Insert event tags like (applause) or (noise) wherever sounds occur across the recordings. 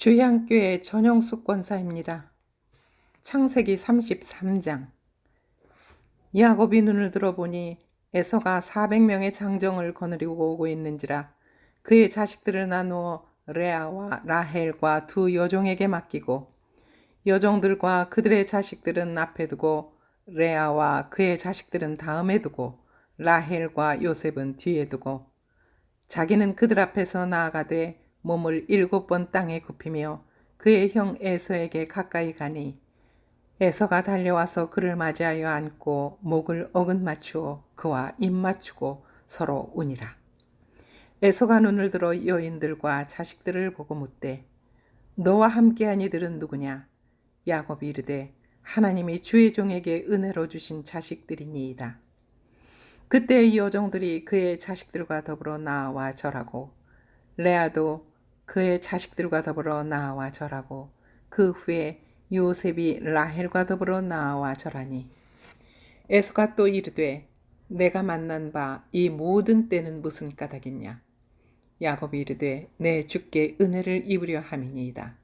주향교회 전용숙 권사입니다. 창세기 33장 야곱이 눈을 들어보니 에서가 400명의 장정을 거느리고 오고 있는지라 그의 자식들을 나누어 레아와 라헬과 두 여종에게 맡기고 여종들과 그들의 자식들은 앞에 두고 레아와 그의 자식들은 다음에 두고 라헬과 요셉은 뒤에 두고 자기는 그들 앞에서 나아가되 몸을 일곱 번 땅에 굽히며 그의 형 에서에게 가까이 가니 에서가 달려와서 그를 맞이하여 안고 목을 어긋 맞추어 그와 입 맞추고 서로 우니라. 에서가 눈을 들어 여인들과 자식들을 보고 묻되 너와 함께한 이들은 누구냐? 야곱이 이르되 하나님이 주의 종에게 은혜로 주신 자식들이니이다. 그때 이 여종들이 그의 자식들과 더불어 나와 절하고 레아도 그의 자식들과 더불어 나와 절하고 그 후에 요셉이 라헬과 더불어 나와 절하니 에서가 또 이르되 내가 만난 바 이 모든 때는 무슨 까닭이냐? 야곱이 이르되 내 주께 은혜를 입으려 함이니이다.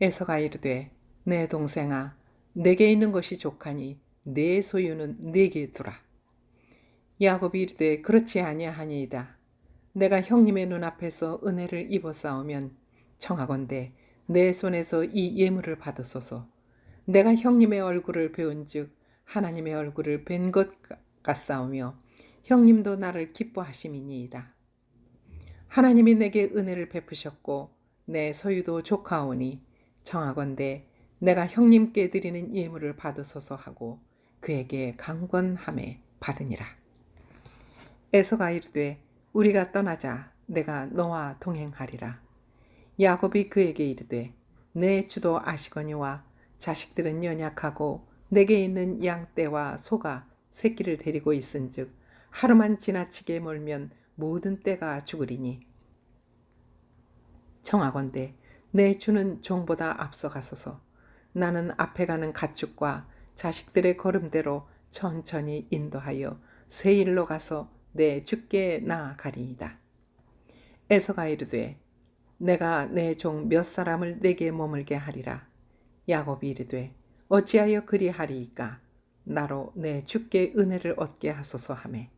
에서가 이르되 내 동생아 내게 있는 것이 족하니 내 소유는 내게 두라. 야곱이 이르되 그렇지 아니하니이다 내가 형님의 눈앞에서 은혜를 입어 싸우면 청하건대 내 손에서 이 예물을 받으소서. 내가 형님의 얼굴을 배운즉 하나님의 얼굴을 뵌 것 같사오며 형님도 나를 기뻐하심이니이다. 하나님이 내게 은혜를 베푸셨고 내 소유도 조카오니 청하건대 내가 형님께 드리는 예물을 받으소서 하고 그에게 강권함에 받으니라. 에서가 이르되 우리가 떠나자 내가 너와 동행하리라. 야곱이 그에게 이르되 내 주도 아시거니와 자식들은 연약하고 내게 있는 양 떼와 소가 새끼를 데리고 있은즉 하루만 지나치게 몰면 모든 떼가 죽으리니 청하건대 내 주는 종보다 앞서가소서 나는 앞에 가는 가축과 자식들의 걸음대로 천천히 인도하여 새 일로 가서 내 주께 나아가리이다. 에서가 이르되 내가 내 종 몇 사람을 내게 머물게 하리라. 야곱이 이르되 어찌하여 그리하리이까 나로 내 주께 은혜를 얻게 하소서 하매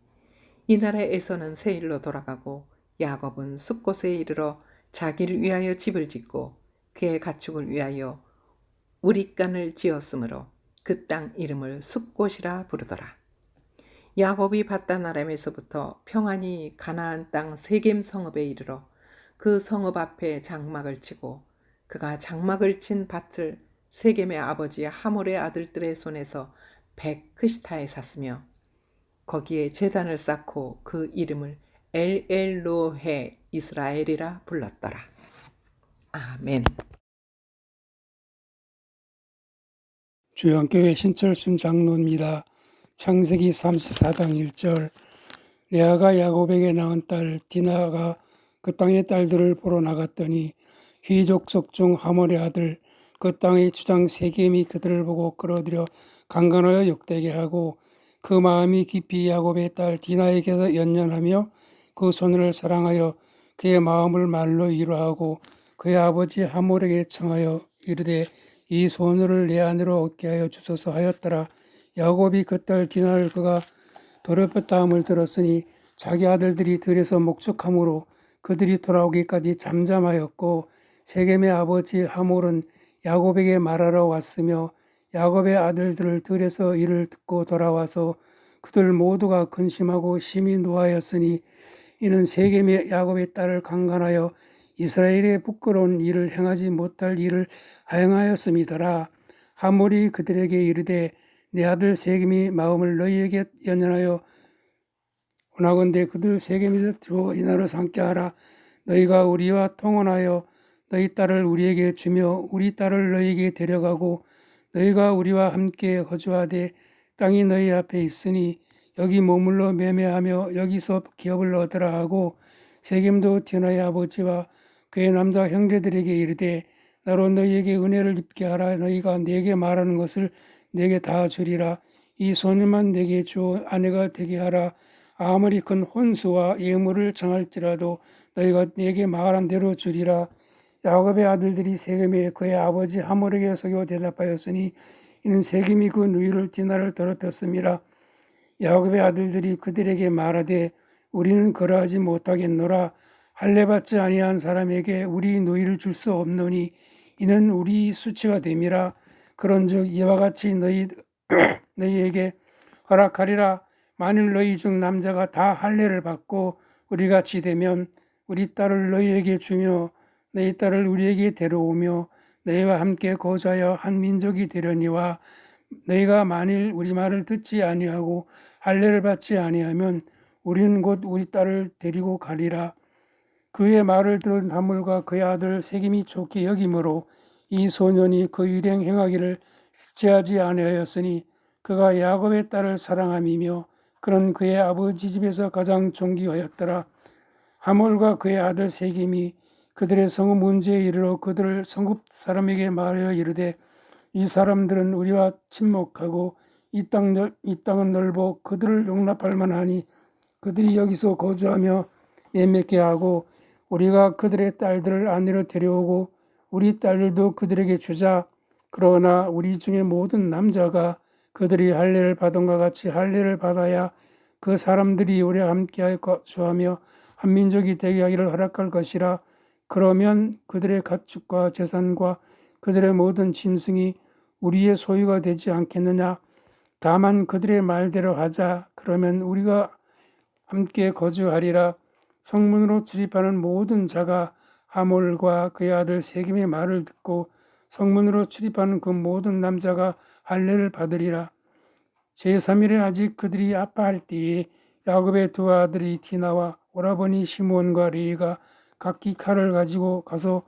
이날에 에서는 세일로 돌아가고 야곱은 숲곳에 이르러 자기를 위하여 집을 짓고 그의 가축을 위하여 우리간을 지었으므로 그 땅 이름을 숲곳이라 부르더라. 야곱이 바단 아람에서부터 평안히 가나안 땅 세겜 성읍에 이르러 그 성읍 앞에 장막을 치고 그가 장막을 친 밭을 세겜의 아버지 하몰의 아들들의 손에서 백크시타에 샀으며 거기에 재단을 쌓고 그 이름을 엘엘로헤 이스라엘이라 불렀더라. 아멘. 주연교회 신철순 장로입니다. 창세기 34장 1절 레아가 야곱에게 낳은 딸 디나가 그 땅의 딸들을 보러 나갔더니 휘족속 중 하몰의 아들 그 땅의 주장 세겜이 그들을 보고 끌어들여 강간하여 욕되게 하고 그 마음이 깊이 야곱의 딸 디나에게서 연연하며 그 손을 사랑하여 그의 마음을 말로 위로하고 그의 아버지 하몰에게 청하여 이르되 이 소녀를 내 안으로 얻게 하여 주소서 하였더라. 야곱이 그딸 디나를 그가 더럽혔다함을 들었으니 자기 아들들이 들에서 목축함으로 그들이 돌아오기까지 잠잠하였고 세겜의 아버지 하몰은 야곱에게 말하러 왔으며 야곱의 아들들을 들에서 이를 듣고 돌아와서 그들 모두가 근심하고 심히 노하였으니 이는 세겜의 야곱의 딸을 강간하여 이스라엘의 부끄러운 일을 행하지 못할 일을 하행하였음이더라. 하몰이 그들에게 이르되 내 아들 세겜이 마음을 너희에게 연연하여 원하건대 그들 세겜에서 들어 이나로 삼게 하라. 너희가 우리와 통혼하여 너희 딸을 우리에게 주며 우리 딸을 너희에게 데려가고 너희가 우리와 함께 거주하되 땅이 너희 앞에 있으니 여기 머물러 매매하며 여기서 기업을 얻으라 하고 세겜도 디나의 아버지와 그의 남자 형제들에게 이르되 나로 너희에게 은혜를 입게 하라 너희가 내게 말하는 것을 내게 다 주리라 이 소녀만 내게 주 아내가 되게 하라 아무리 큰 혼수와 예물을 정할지라도 너희가 내게 말한 대로 주리라. 야곱의 아들들이 세겜에 그의 아버지 하몰에게 속여 대답하였으니 이는 세겜이 그 누이를 디나를 더럽혔습니다. 야곱의 아들들이 그들에게 말하되 우리는 그러하지 못하겠노라 할례 받지 아니한 사람에게 우리 누이를 줄 수 없노니 이는 우리 수치가 됨이라 그런즉 이와 같이 너희 (clears throat) 너희에게 허락하리라 만일 너희 중 남자가 다 할례를 받고 우리 같이 되면 우리 딸을 너희에게 주며 너희 딸을 우리에게 데려오며 너희와 함께 거주하여 한 민족이 되려니와 너희가 만일 우리 말을 듣지 아니하고 할례를 받지 아니하면 우리는 곧 우리 딸을 데리고 가리라. 그의 말을 들은 하물과 그의 아들 세김이 좋게 여김으로 이 소년이 그 일행 행하기를 제하지 아니하였으니 그가 야곱의 딸을 사랑함이며 그는 그의 아버지 집에서 가장 존귀하였더라. 하몰과 그의 아들 세김이 그들의 성읍 문제에 이르러 그들을 성읍 사람에게 말하여 이르되 이 사람들은 우리와 친목하고 이, 땅, 이 땅은 넓어 그들을 용납할 만하니 그들이 여기서 거주하며 매매케 하고 우리가 그들의 딸들을 아내로 데려오고 우리 딸들도 그들에게 주자. 그러나 우리 중에 모든 남자가 그들이 할례를 받은과 같이 할례를 받아야 그 사람들이 우리와 함께 거주하며 한 민족이 되게 하기를 허락할 것이라. 그러면 그들의 가축과 재산과 그들의 모든 짐승이 우리의 소유가 되지 않겠느냐? 다만 그들의 말대로 하자. 그러면 우리가 함께 거주하리라. 성문으로 출입하는 모든 자가 하몰과 그의 아들 세김의 말을 듣고 성문으로 출입하는 그 모든 남자가 할례를 받으리라. 제3일에 아직 그들이 아파할 때에 야곱의 두 아들이 디나와 오라버니 시몬과 레이가 각기 칼을 가지고 가서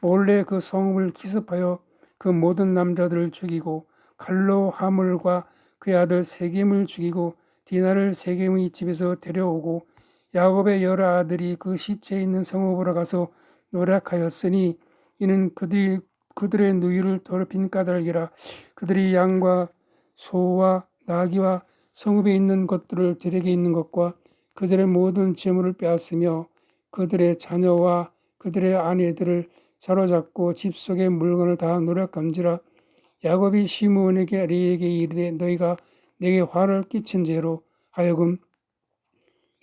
몰래 그 성읍을 기습하여 그 모든 남자들을 죽이고 칼로 하물과 그의 아들 세겜을 죽이고 디나를 세겜의 집에서 데려오고 야곱의 여러 아들이 그 시체에 있는 성읍으로 가서 노력하였으니 이는 그들이 그들의 누이를 더럽힌 까닭이라 그들이 양과 소와 나귀와 성읍에 있는 것들을 들에게 있는 것과 그들의 모든 재물을 빼앗으며 그들의 자녀와 그들의 아내들을 사로잡고 집 속의 물건을 다 노력함지라 야곱이 시므온에게 레에게 이르되 너희가 내게 화를 끼친 죄로 하여금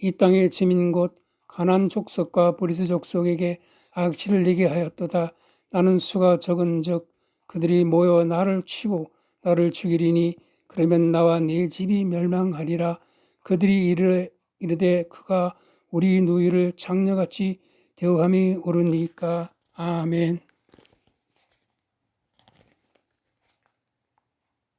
이 땅의 지민 곧 가난 족속과 브리스 족속에게 악취를 내게 하였도다. 나는 수가 적은즉 그들이 모여 나를 치고 나를 죽이리니 그러면 나와 내 집이 멸망하리라. 그들이 이르, 이르되 그가 우리 누이를 장녀같이 대우함이 옳으니까. 아멘